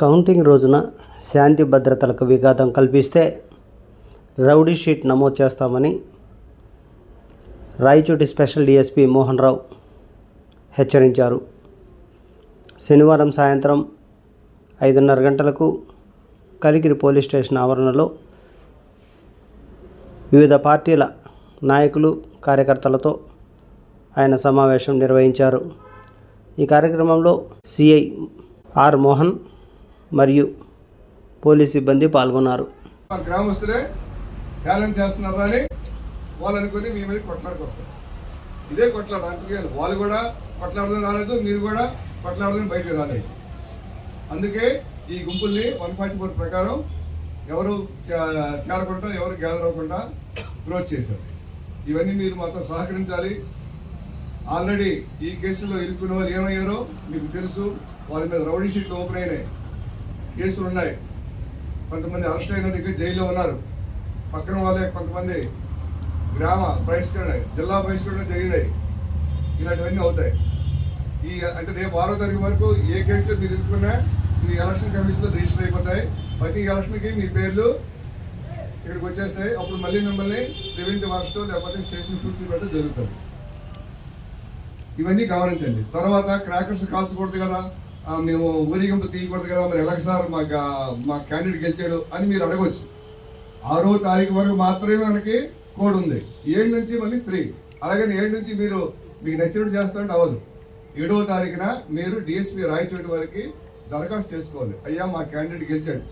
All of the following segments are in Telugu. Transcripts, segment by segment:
కౌంటింగ్ రోజున శాంతి భద్రతలకు విఘాతం కల్పిస్తే రౌడీ షీట్ నమోదు చేస్తామని రాయచోటి స్పెషల్ డిఎస్పి మోహన్ రావు హెచ్చరించారు. శనివారం సాయంత్రం ఐదున్నర గంటలకు కలికిరి పోలీస్ స్టేషన్ ఆవరణలో వివిధ పార్టీల నాయకులు కార్యకర్తలతో ఆయన సమావేశం నిర్వహించారు. ఈ కార్యక్రమంలో సిఐ ఆర్ మోహన్ మరియు పోలీస్ సిబ్బంది పాల్గొన్నారు. మా గ్రామస్తులే హేళన చేస్తున్నారు అని వాళ్ళనుకొని మీ మీద కొట్లాడుకొస్తారు ఇదే కొట్లాడు అందుకే వాళ్ళు కూడా కొట్లాడదని రాలేదు మీరు కూడా కొట్లాడదని బయటకు రాలేదు. అందుకే ఈ గుంపుల్ని వన్ పాయింట్ ఫోర్ ప్రకారం ఎవరు చే- చేరకుండా ఎవరు గ్యాదర్ అవ్వకుండా క్లోజ్ చేశారు. ఇవన్నీ మీరు మాతో సహకరించాలి. ఆల్రెడీ ఈ కేసులో ఇరుక్కున్న వాళ్ళు ఏమయ్యారో మీకు తెలుసు. వాళ్ళ మీద రౌడీ షీట్లు ఓపెన్ అయినాయి. కేసులు ఉన్నాయి. కొంతమంది అరెస్ట్ అయిన జైల్లో ఉన్నారు. పక్కన వాళ్ళే కొంతమంది గ్రామ బహిష్కరణ జిల్లా బహిష్కరణ జరిగినాయి. ఇలాంటివన్నీ అవుతాయి. ఈ అంటే రేపు ఆరో తారీఖు వరకు ఏ కేసులో మీరు ఇరుక్కున్నా మీ ఎలక్షన్ కమిషన్లో రిజిస్టర్ అయిపోతాయి. ప్రతి ఎలక్షన్కి మీ పేర్లు ఇక్కడికి వచ్చేస్తాయి. అప్పుడు మళ్ళీ మిమ్మల్ని ప్రివెంటివ్ అరెస్ట్ లేకపోతే స్టేషన్ కూర్చోబెట్టడం జరుగుతుంది. ఇవన్నీ గమనించండి. తర్వాత క్రాకర్స్ కాల్చకూడదు కదా. మేము ఊరేగింపు తీయకూడదు కదా మరి ఎలా సార్ మా మా క్యాండిడేట్ గెలిచాడు అని మీరు అడగవచ్చు ఆరో తారీఖు వరకు మాత్రమే మనకి కోడ్ ఉంది. ఏడు నుంచి మళ్ళీ ఫ్రీ అలాగని ఏడు నుంచి మీరు మీకు నచ్చినట్టు చేస్తారంటే అవ్వదు. ఏడవ తారీఖున మీరు డిఎస్పీ రాయచోటి వారికి దరఖాస్తు చేసుకోవాలి. అయ్యా మా క్యాండిడేట్ గెలిచాడు.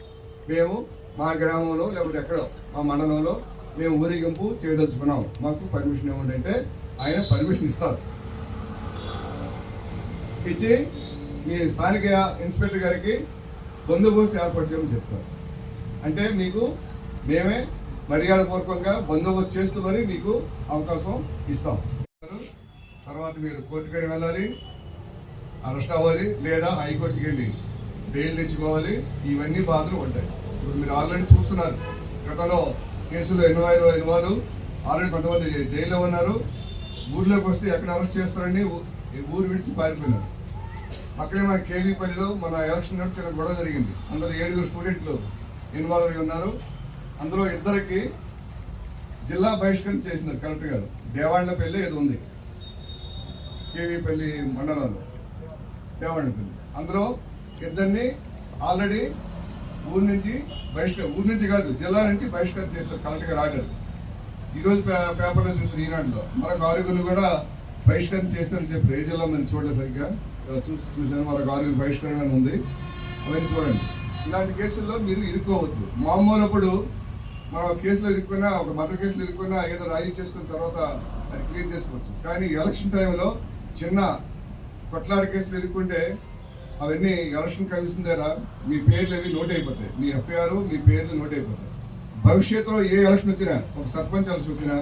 మేము మా గ్రామంలో లేకపోతే ఎక్కడో మా మండలంలో మేము ఊరేగింపు చేయదలుచుకున్నాం మాకు పర్మిషన్ ఇవ్వండి అంటే ఆయన పర్మిషన్ ఇస్తారు. ఇచ్చి మీ స్థానిక ఇన్స్పెక్టర్ గారికి బందోబస్తు ఏర్పాటు చేయమని చెప్తారు. అంటే మీకు మేమే మర్యాదపూర్వకంగా బందోబస్తు చేస్తామని మీకు అవకాశం ఇస్తాం. తర్వాత మీరు కోర్టుకి వెళ్ళాలి అరెస్ట్ అవ్వాలి లేదా హైకోర్టుకి వెళ్ళి బెయిల్ తెచ్చుకోవాలి. ఇవన్నీ బాధలు ఉంటాయి. ఇప్పుడు మీరు ఆల్రెడీ చూస్తున్నారు గతంలో కేసులు ఎన్వైలు ఎన్వాలు. ఆల్రెడీ కొంతమంది జైల్లో ఉన్నారు. ఊర్లోకి వస్తే ఎక్కడ అరెస్ట్ చేస్తారని ఊ- ఊరు విడిచి పారిపోయినారు. అక్కడే మన కేజీపల్లిలో మన ఎలక్షన్ నడిచిన గొడవ జరిగింది. అందులో ఏడుగురు స్టూడెంట్లు ఇన్వాల్వ్ అయి ఉన్నారు. అందులో ఇద్దరికి జిల్లా బహిష్కరణ చేసినారు కలెక్టర్ గారు. దేవాళ్ళపల్లి ఏదో ఉంది. కేవీపల్లి మండలంలో దేవాళ్ళపల్లి అందులో ఇద్దరిని ఆల్రెడీ ఊరి నుంచి బహిష్క ఊరి నుంచి కాదు జిల్లా నుంచి బహిష్కరణ చేస్తారు కలెక్టర్ గారు ఆర్డర్ ఈరోజు పే- పేపర్లో చూసిన ఈనాడులో మరొక ఆరుగురు కూడా బహిష్కరణ చేస్తారని చెప్పి ఏ జిల్లా మనం చూడలేదు సరిగ్గా. చూసి చూసాను వాళ్ళకి ఆరుగురు బహిష్కరణ ఉంది అవన్నీ చూడండి. ఇలాంటి కేసుల్లో మీరు ఇరుక్కోవద్దు. మామూలప్పుడు మనం కేసులో ఇరుక్కున్నా ఒక మర్డర్ కేసులో ఇరుక్కున్నా ఏదో రాజీ చేసుకున్న తర్వాత అది క్లియర్ చేసుకోవచ్చు. కానీ ఎలక్షన్ టైంలో చిన్న కొట్లాడి కేసులు ఇరుక్కుంటే అవన్నీ ఎలక్షన్ కమిషన్ దగ్గర మీ పేర్లు అవి నోట్ అయిపోతాయి మీ ఎఫ్ఐఆర్ మీ పేర్లు నోట్ అయిపోతాయి భవిష్యత్తులో ఏ ఎలక్షన్ వచ్చినా ఒక సర్పంచ్ ఎలక్షన్ వచ్చినా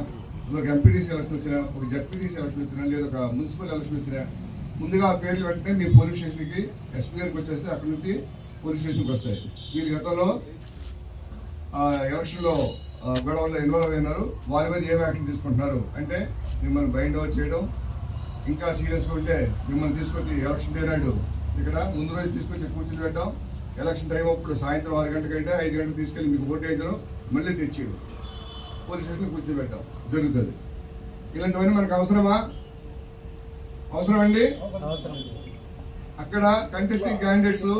ఒక ఎంపీటీసీ ఎలక్షన్ వచ్చినా ఒక జడ్పీటీసీ ఎలక్షన్ వచ్చినా లేదా ఒక మున్సిపల్ ఎలక్షన్ వచ్చినా ముందుగా ఆ పేర్లు వెంటనే మీ పోలీస్ స్టేషన్కి ఎస్పీ గారికి వచ్చేస్తే అక్కడి నుంచి పోలీస్ స్టేషన్కి వస్తాయి. వీరి గతంలో ఎలక్షన్లో గొడవల్లో ఇన్వాల్వ్ అయినారు వారి మీద ఏం యాక్షన్ తీసుకుంటున్నారు? అంటే మిమ్మల్ని బైండ్ ఓవర్ చేయడం ఇంకా సీరియస్గా ఉంటే మిమ్మల్ని తీసుకొచ్చి ఎలక్షన్ డే నాడు ఇక్కడ ముందు రోజు తీసుకొచ్చి కూర్చుని పెట్టాం ఎలక్షన్ టైం అప్పుడు సాయంత్రం ఆరు గంటకంటే ఐదు గంటలకు తీసుకెళ్ళి మీకు ఓటు వేయించడం మళ్ళీ తెచ్చేయడం. పోలీస్ స్టేషన్ కూర్చుని పెట్టాం జరుగుతుంది. ఇలాంటివన్నీ మనకు అవసరమా? అవసరం. అండి అక్కడ కంటెస్టింగ్ క్యాండిడేట్స్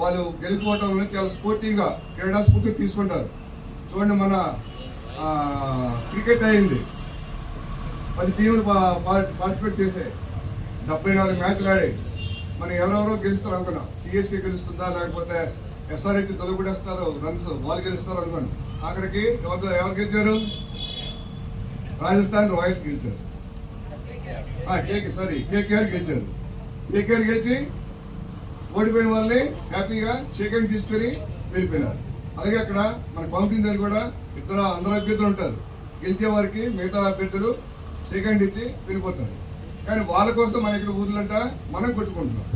వాళ్ళు గెలుపుకోవటంలో చాలా స్పోర్టివ్గా క్రీడా స్ఫూర్తి తీసుకుంటారు. చూడండి మన క్రికెట్ అయింది. పది టీములు పార్టిసిపేట్ చేసాయి డెబ్బై నాలుగు మ్యాచ్లు ఆడి మనం ఎవరెవరో గెలుస్తారు అనుకున్నాం. సిఎస్కే గెలుస్తుందా లేకపోతే ఎస్ఆర్హెచ్ తొలగొడేస్తారు రన్స్ వాళ్ళు గెలుస్తారు అనుకున్నాం. ఆఖరికి ఎవరు ఎవరు గెలిచారు? రాజస్థాన్ రాయల్స్ గెలిచారు. కేకే సారీ కేకేఆర్ గెలిచారు. కేకేఆర్ గెలిచి ఓడిపోయిన వాళ్ళని హ్యాపీగా షేక్ తీసుకుని తీసుకొని వెళ్ళిపోయినారు. అలాగే అక్కడ మన కౌంటింగ్ దగ్గర కూడా ఇద్దరు అందరు అభ్యర్థులు ఉంటారు. గెలిచే వారికి మిగతా అభ్యర్థులు సెకండ్ ఇచ్చి వెళ్ళిపోతారు. కానీ వాళ్ళ కోసం మన ఇక్కడ ఊర్లంట మనం కొట్టుకుంటున్నాం.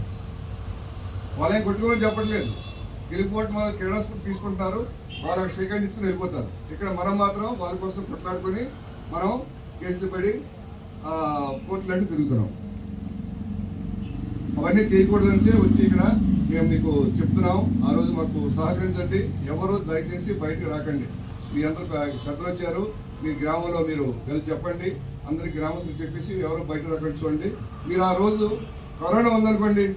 వాళ్ళేం కొట్టుకోమని చెప్పట్లేదు. గెలిపోవటం వాళ్ళ క్రీడాస్ఫూర్తి తీసుకుంటున్నారు తీసుకుంటారు. వాళ్ళకి షేక్ ఇచ్చుకుని వెళ్ళిపోతారు. ఇక్కడ మనం మాత్రం వాళ్ళ కోసం కొట్లాడుకొని మనం కేసులు పడి ఆ, కోర్టులంటూ తిరుగుతున్నాం. అవన్నీ చేయకూడదనిసే వచ్చి ఇక్కడ మేము మీకు చెప్తున్నాం. ఆ రోజు మాకు సహకరించండి. ఎవరు దయచేసి బయటకు రాకండి. మీ అందరూ పెద్దలు వచ్చారు. మీ గ్రామంలో మీరు వెళ్ళి చెప్పండి. అందరి గ్రామస్తులు చెప్పేసి ఎవరు బయట రాకండి చూడండి. మీరు ఆ రోజు కరోనా ఉందనుకోండి.